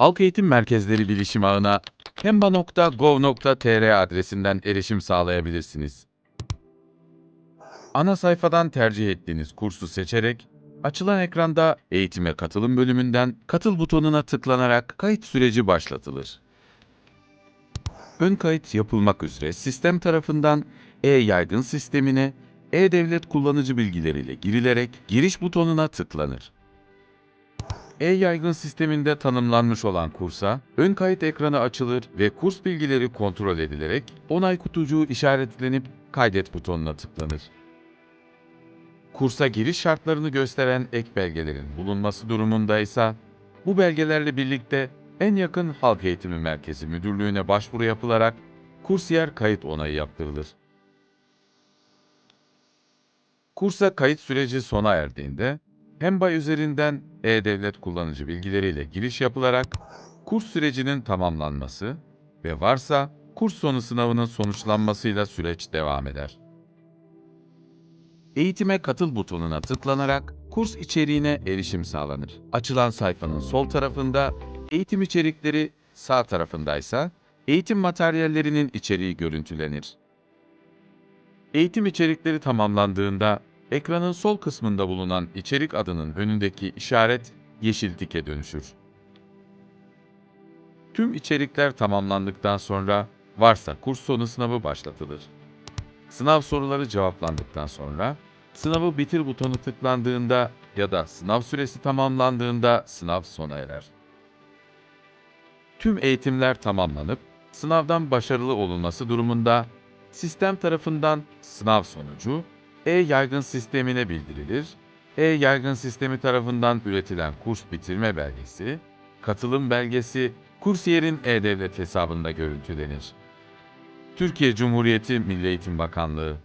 Halk Eğitim Merkezleri Bilişim Ağı'na hemba.gov.tr adresinden erişim sağlayabilirsiniz. Ana sayfadan tercih ettiğiniz kursu seçerek açılan ekranda Eğitime Katılım bölümünden Katıl butonuna tıklanarak kayıt süreci başlatılır. Ön kayıt yapılmak üzere sistem tarafından e-yaygın sistemine e-devlet kullanıcı bilgileriyle girilerek giriş butonuna tıklanır. E-yaygın sisteminde tanımlanmış olan kursa ön kayıt ekranı açılır ve kurs bilgileri kontrol edilerek onay kutucuğu işaretlenip kaydet butonuna tıklanır. Kursa giriş şartlarını gösteren ek belgelerin bulunması durumunda ise bu belgelerle birlikte en yakın Halk Eğitimi Merkezi Müdürlüğü'ne başvuru yapılarak kursiyer kayıt onayı yaptırılır. Kursa kayıt süreci sona erdiğinde Hemba üzerinden e-devlet kullanıcı bilgileriyle giriş yapılarak kurs sürecinin tamamlanması ve varsa kurs sonu sınavının sonuçlanmasıyla süreç devam eder. Eğitime katıl butonuna tıklanarak kurs içeriğine erişim sağlanır. Açılan sayfanın sol tarafında eğitim içerikleri, sağ tarafındaysa eğitim materyallerinin içeriği görüntülenir. Eğitim içerikleri tamamlandığında ekranın sol kısmında bulunan içerik adının önündeki işaret yeşil tike dönüşür. Tüm içerikler tamamlandıktan sonra varsa kurs sonu sınavı başlatılır. Sınav soruları cevaplandıktan sonra sınavı bitir butonu tıklandığında ya da sınav süresi tamamlandığında sınav sona erer. Tüm eğitimler tamamlanıp sınavdan başarılı olunması durumunda sistem tarafından sınav sonucu e-yaygın sistemine bildirilir. E-yaygın sistemi tarafından üretilen kurs bitirme belgesi, katılım belgesi kursiyerin e-devlet hesabında görüntülenir. Türkiye Cumhuriyeti Milli Eğitim Bakanlığı